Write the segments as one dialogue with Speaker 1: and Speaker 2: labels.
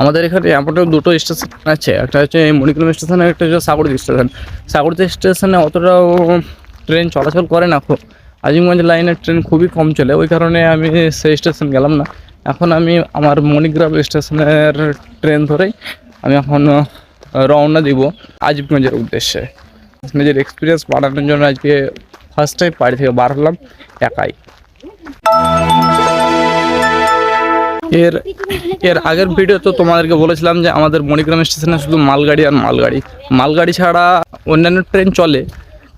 Speaker 1: আমাদের এখানে এয়ারপোর্টে দুটো স্টেশন আছে। একটা হচ্ছে মণিগ্রাম স্টেশন আর একটা হচ্ছে সাগরদি স্টেশন সাগরদি স্টেশনে অতটাও ট্রেন চলাচল করে না খুব। আজিমগঞ্জ লাইনের ট্রেন খুবই কম চলে। ওই কারণে আমি সেই স্টেশন গেলাম না। এখন আমি আমার মণিগ্রাম স্টেশনের ট্রেন ধরেই আমি এখন রওনা দিব আজিমগঞ্জের উদ্দেশ্যে। নিজের এক্সপিরিয়েন্স বাড়ানোর জন্য আজকে ফার্স্ট টাইম বাড়ি থেকে বার হলাম একাই। এর এর আগের ভিডিও তো তোমাদেরকে বলেছিলাম যে আমাদের মণিগ্রাম স্টেশনে শুধু মালগাড়ি আর মালগাড়ি। মালগাড়ি ছাড়া অন্যান্য ট্রেন চলে,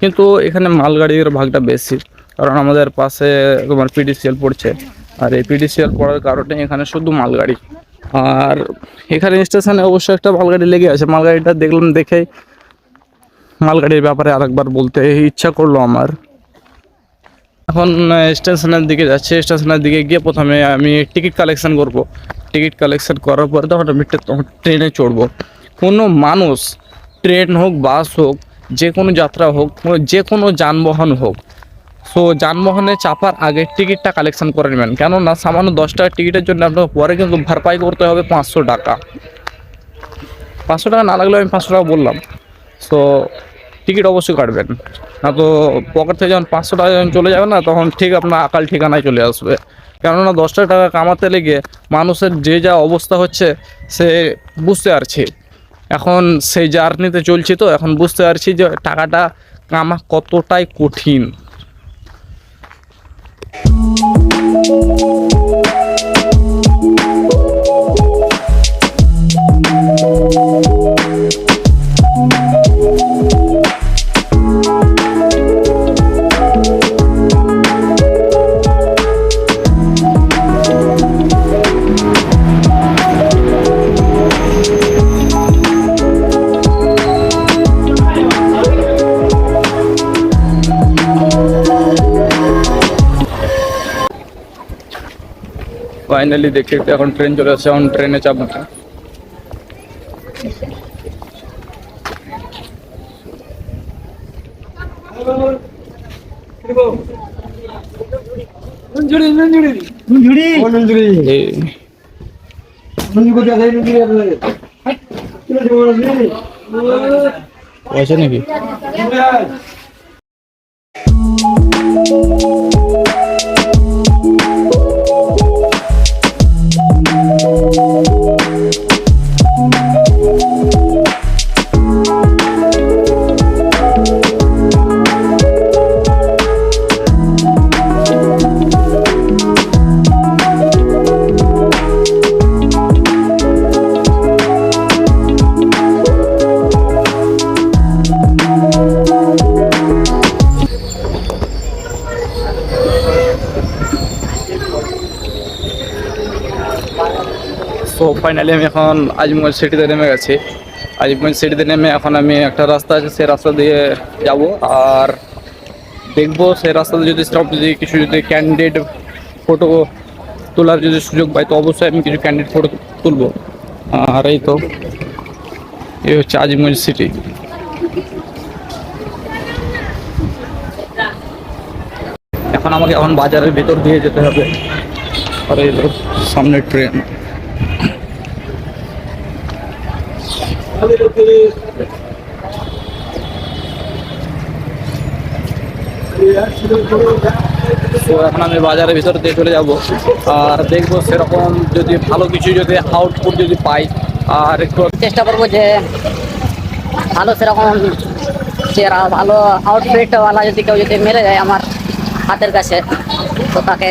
Speaker 1: কিন্তু এখানে মালগাড়ির ভাগটা বেশি, কারণ আমাদের পাশে তোমার পিডিসিএল পড়ছে। আর এই পিডিসিএল পড়ার কারণে এখানে শুধু মালগাড়ি। আর এখানে স্টেশনে অবশ্যই একটা মালগাড়ি লেগে আছে, মালগাড়িটা দেখলাম দেখে মালগাড়ির ব্যাপারে আরেকবার বলতে ইচ্ছা করল আমার। এখন স্টেশনের দিকে যাচ্ছি। স্টেশনের দিকে গিয়ে প্রথমে আমি টিকিট কালেকশন করব। টিকিট কালেকশন করার পরে তখন আমি ট্রেনে চড়বো। কোনো মানুষ, ট্রেন হোক, বাস হোক, যে কোনো যাত্রা হোক যে কোনো যানবাহন হোক, সো যানবাহনে চাপার আগে টিকিটটা কালেকশন করে নেবেন। কেননা সামান্য দশ টাকার টিকিটের জন্য আপনাকে পরে কিন্তু ভারপাই করতে হবে পাঁচশো টাকা। পাঁচশো টাকা না লাগলে আমি পাঁচশো টাকা বললাম। সো টিকিট অবশ্যই কাটবেন। না তো পকেট থেকে যখন পাঁচশো টাকা যখন চলে যাবে না, তখন ঠিক আপনার আকাল ঠিকানায় চলে আসবে। কেননা দশটা টাকা কামাতে লেগে মানুষের যে যা অবস্থা হচ্ছে, সে বুঝতে পারছি। এখন সেই জার্নিতে চলছি তো, এখন বুঝতে পারছি যে টাকাটা কামা কতটাই কঠিন। ফাইনালি দেখতে দেখতে এখন ট্রেন চলে আসছে এখন ট্রেনে চাপবো। এই। আছে নাকি। ফাইনালি আমি এখন আজিমগঞ্জ সিটিতে নেমে গেছি। আজিমগঞ্জ সিটিতে নেমে এখন আমি একটা রাস্তা আছে, সেই রাস্তা দিয়ে যাব। আর দেখব সেই রাস্তাতে যদি সেরকম যদি কিছু যদি ক্যান্ডিডেট ফটো তোলার যদি সুযোগ পাই, তো অবশ্যই আমি কিছু ক্যান্ডিডেট ফটো তুলবো। আর এই তো, এই হচ্ছে আজিমগঞ্জ সিটি এখন আমাকে এখন বাজারের ভিতর দিয়ে যেতে হবে। আর এই সামনে ট্রেন এখন আমি বাজারের ভিতর দিয়ে চলে যাব। আর দেখব সেরকম যদি ভালো কিছু যদি আউটপুট যদি পাই, আর একটু
Speaker 2: চেষ্টা করব যে ভালো সেরকম চেহারা, ভালো আউটফিটওয়ালা যদি কেউ যদি মেরে যায় আমার হাতের কাছে, তো তাকে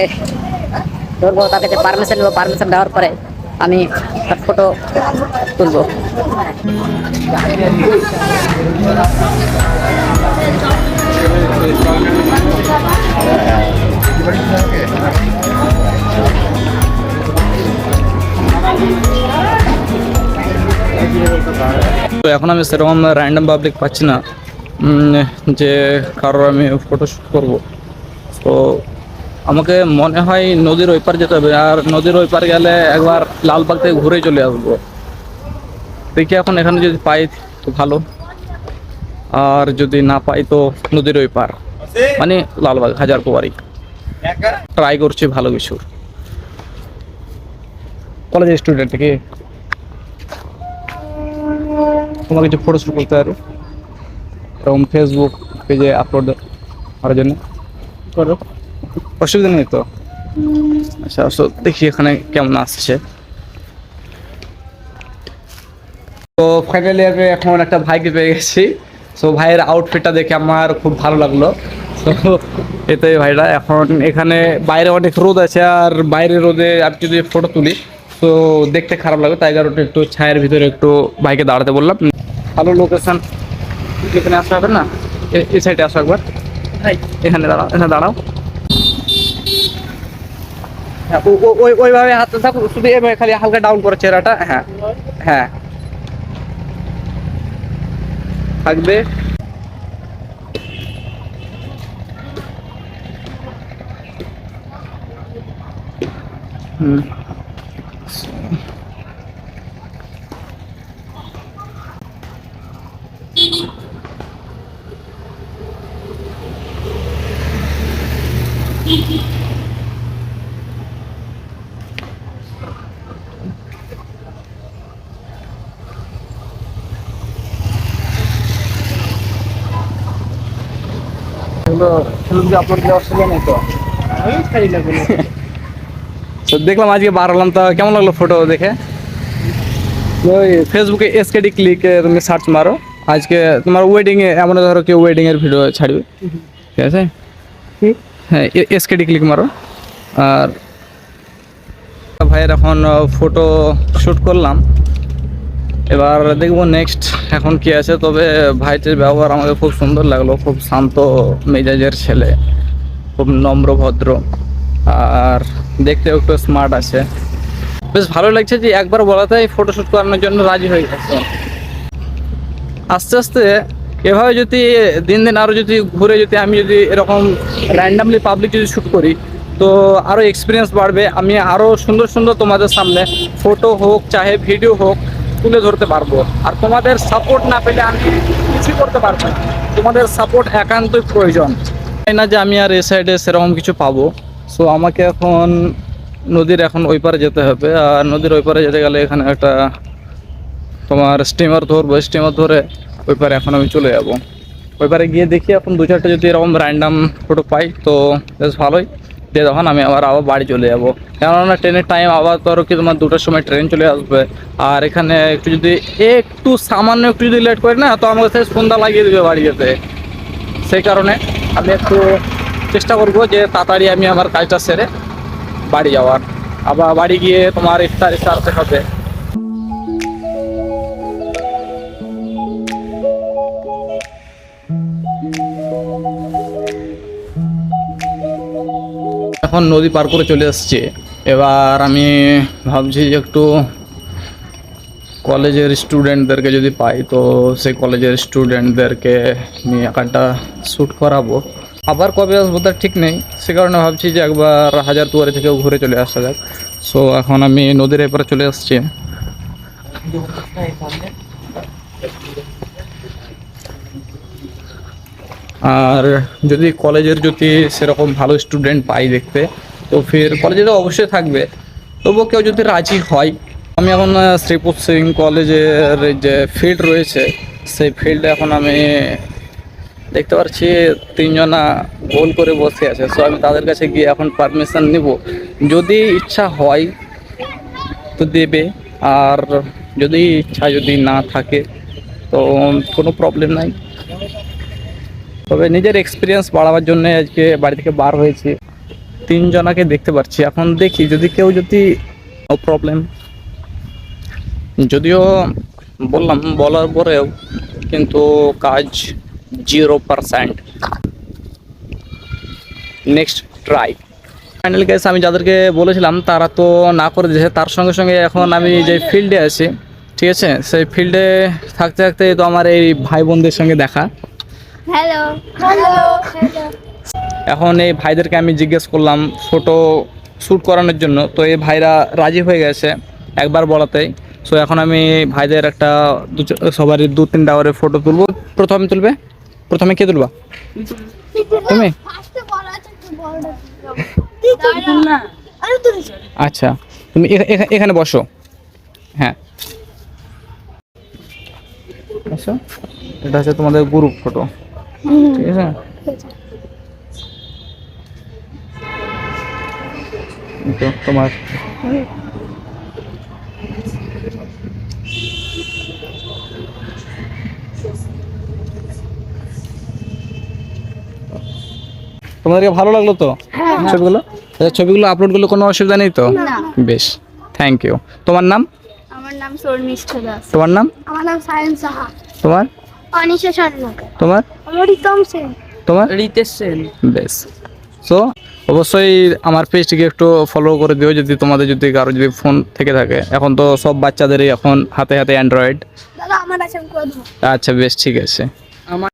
Speaker 2: ধরবো, তাকে যে পারমিশন নেব পারমিশন দেওয়ার পরে আমি ফটো তুলবো।
Speaker 1: তো এখন আমি সেরকম র্যান্ডম পাবলিক পাচ্ছি না। যে কারোর আমি ফটোশ্যুট করব। তো আমাকে মনে হয় নদীর ওই পার যেতে হবে। আর নদীর ওই পার গেলে একবার লালবাগ থেকে ঘুরে চলে আসব। দেখি এখন এখানে যদি পাই তো ভালো। আর যদি না পাই তো নদীর ওই পার। মানে লালবাগ হাজার কুয়ারি ট্রাই করছি ভালো কিছু। কলেজের স্টুডেন্ট কি? তোমার কিছু ফটো শুট করতে পারি এরকম ফেসবুক পেজে আপলোড করার জন্য। করো। অসুবিধা নেই তো? আচ্ছা তো দেখি এখানে কেমন আসছে। তো ফাইনালি আমি এখন একটা ভাইকে পেয়ে গেছি। তো ভাইয়ের আউটফিটটা দেখে আমার খুব ভালো লাগল। তো এটাই ভাইরা এখন এখানে বাইরে অনেক রোদ আছে আর বাইরে রোদে আমি যদি ফটো তুলি তো দেখতে খারাপ লাগবে তাই কারণে একটু ছায়ের ভিতরে একটু বাইকে দাঁড়াতে বললাম। ভালো লোকেশন এখানে আসতে হবে না? এই সাইডে আসো একবার। এখানে দাঁড়াও এখানে দাঁড়াও। হ্যাঁ ও- ও- ওই ওইভাবে হাতে থাকো শুধু এভাবে খালি হালকা ডাউন করে চেহারাটা হ্যাঁ হ্যাঁ। থাকবে। হুম। ফেসবুকে আপলোড অসুবিধা নেই তো? তো দেখলাম আজকে বার হলাম তো কেমন লাগল ফটো দেখে? ওই ফেসবুকে এসকেডি ক্লিকে তুমি সার্চ মারো। আজকে তোমার ওয়েডিংয়ে এমন ধরো কেউ ওয়েডিংয়ের ভিডিও ছাড়বে। ঠিক আছে? হ্যাঁ এসকেডি ক্লিক মারো। আর ভাইয়ের এখন ফটো শ্যুট করলাম। এবার দেখব নেক্সট এখন কি আছে, তবে ভাইটির ব্যবহার আমাকে খুব সুন্দর লাগল, খুব শান্ত মেজাজের ছেলে, খুব নম্র, ভদ্র, আর দেখতেও একটু স্মার্ট আছে। বেশ ভালো লাগছে যে একবার বলাতেই ফটোশ্যুট করানোর জন্য রাজি হয়ে গেছে। আস্তে আস্তে এভাবে যদি দিন দিন আরও যদি ঘুরে যদি আমি যদি এরকম র্যান্ডামলি পাবলিক যদি শ্যুট করি, তো আরও এক্সপিরিয়েন্স বাড়বে। আমি আরও সুন্দর সুন্দর তোমাদের সামনে ফটো হোক, চাহে ভিডিও হোক তুলে ধরতে পারব। আর তোমাদের সাপোর্ট না পেলে আমি কিছুই করতে পারব না। তোমাদের সাপোর্ট একান্তই প্রয়োজন। তাই না যে আমি আর এ সাইডে সেরকম কিছু পাবো। সো আমাকে এখন নদীর এখন ওই পারে যেতে হবে। আর নদীর ওই পারে যেতে গেলে এখানে একটা তোমার স্টিমার ধরবো। স্টিমার ধরে ওই পারে এখন আমি চলে যাব। ওই পারে গিয়ে দেখি, এখন দু চারটে যদি এরকম র্যান্ডাম ফটো পাই, তো বেশ ভালোই। দিয়ে তখন আমি আবার আবার বাড়ি চলে যাব। কেননা ট্রেনের টাইম আবার ধরো কি তোমার দুটোর সময় ট্রেন চলে আসবে। আর এখানে একটু যদি একটু সামান্য একটু যদি লেট করি না, তো আমার কাছে সন্ধ্যা লাগিয়ে দেবে বাড়ি যেতে। সেই কারণে আমি একটু চেষ্টা করব যে তাড়াতাড়ি আমি আমার কাজটা সেরে বাড়ি যাওয়ার। আবার বাড়ি গিয়ে তোমার ইফতার ইফতার হবে। এখন নদী পার করে চলে আসছে। এবার আমি ভাবছি যে একটু কলেজের স্টুডেন্টদেরকে যদি পাই, তো সেই কলেজের স্টুডেন্টদেরকে নিয়ে একাটা শ্যুট করাবো। আবার কবে আসব তার ঠিক নেই। সে কারণে ভাবছি যে একবার হাজার দুয়ারি থেকেও ঘুরে চলে আসা যাক। সো এখন আমি নদীর এপারে চলে আসছি। আর যদি কলেজের যদি সেরকম ভালো স্টুডেন্ট পাই দেখতে, তো ফির কলেজে তো অবশ্যই থাকবে। তবুও কেউ যদি রাজি হয়, আমি এখন শ্রীপুর সিং কলেজের যে ফিল্ড রয়েছে, সেই ফিল্ডে এখন আমি দেখতে পাচ্ছি তিনজনা গোল করে বসে আছে। সো আমি তাদের কাছে গিয়ে এখন পারমিশন নিব। যদি ইচ্ছা হয়, তো দেবে। আর যদি ইচ্ছা যদি না থাকে, তো কোনো প্রবলেম নাই। তবে নিজের এক্সপিরিয়েন্স বাড়াবার জন্য আজকে বাড়ি থেকে বার হয়েছি। তিনজনাকে দেখতে পাচ্ছি এখন দেখি যদি কেউ যদি প্রবলেম যদিও বললাম বলার পরেও কিন্তু কাজ zero percent next try final case আমি যাদেরকে বলেছিলাম, তারা তো না করে দিয়েছে। তার সঙ্গে সঙ্গে এখন আমি যে ফিল্ডে আছি, ঠিক আছে? সেই ফিল্ডে থাকতে থাকতে তো আমার এই ভাই বোনদের সঙ্গে দেখা।
Speaker 3: হ্যালো হ্যালো হ্যালো
Speaker 1: এখন এই ভাইদেরকে আমি জিজ্ঞেস করলাম ফটো শ্যুট করানোর জন্য। তো এই ভাইরা রাজি হয়ে গেছে একবার বলাতেই। সো এখন আমি ভাইদের একটা দু সবারই দু তিনটা করে ফটো তুলবো। প্রথমে তুলবে? প্রথমে কে তুলবা? তুমি?
Speaker 3: ফার্স্টে বড় আছে একটু বড়টা তুই তুই না আরে তুই
Speaker 1: আচ্ছা তুমি এখা- এখা- এখানে বসো। হ্যাঁ। আচ্ছা এটা হচ্ছে তোমাদের গ্রুপ ফটো ঠিক আছে? এই তো তোমার তোমাদেরকে ভালো লাগল তো? ছবিগুলো? আচ্ছা, ছবিগুলো আপলোড করলে কোনো অসুবিধা নেই তো? বেশ থ্যাংক ইউ তোমার নাম?
Speaker 3: আমার নাম শর্মিষ্ঠ দাস।
Speaker 1: তোমার নাম?
Speaker 3: আমার নাম সায়ন সাহা।
Speaker 1: তোমার?
Speaker 3: অনিশা
Speaker 1: তোমার?
Speaker 3: রিতম সেন।
Speaker 1: তোমার?
Speaker 2: রিতেশ সেন।
Speaker 1: বেশ। সো অবশ্যই আমার পেজটিকে একটু ফলো করে দিও যদি তোমাদের যদি কারও যদি ফোন থেকে থাকে। এখন তো সব বাচ্চাদেরই এখন হাতে হাতে অ্যান্ড্রয়েড
Speaker 3: দাদা আমার আছে
Speaker 1: আচ্ছা বেশ ঠিক আছে।
Speaker 2: আমার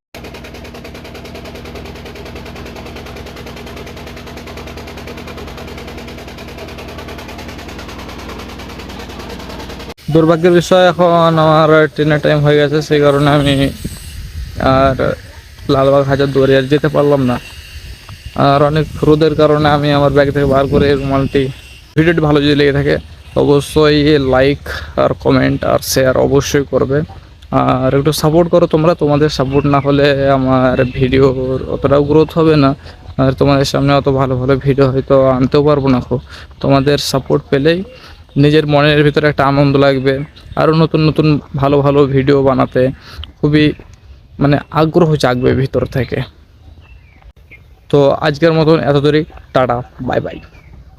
Speaker 1: দুর্ভাগ্যের বিষয় এখন আমার ট্রেনের টাইম হয়ে গেছে সেই কারণে আমি আর লালবাগ হাজার দুয়ারি আর যেতে পারলাম না। আর অনেক রোদের কারণে আমি আমার ব্যাগ থেকে বার করে রুমালটি ভিডিওটি ভালো যদি লেগে থাকে, অবশ্যই লাইক আর কমেন্ট আর শেয়ার অবশ্যই করবে। আর একটু সাপোর্ট করো তোমরা, তোমাদের সাপোর্ট না হলে আমার ভিডিওর অতটাও গ্রোথ হবে না। আর তোমাদের সামনে অত ভালো ভালো ভিডিও হয়তো আনতেও পারব না খুব। তোমাদের সাপোর্ট পেলেই নিজের মনের ভিতরে একটা আনন্দ লাগবে। আরও নতুন নতুন ভালো ভালো ভিডিও বানাতে খুবই মানে আগ্রহ জাগবে ভিতর থেকে। তো আজকের মতন এত দূরেই টাটা বাই বাই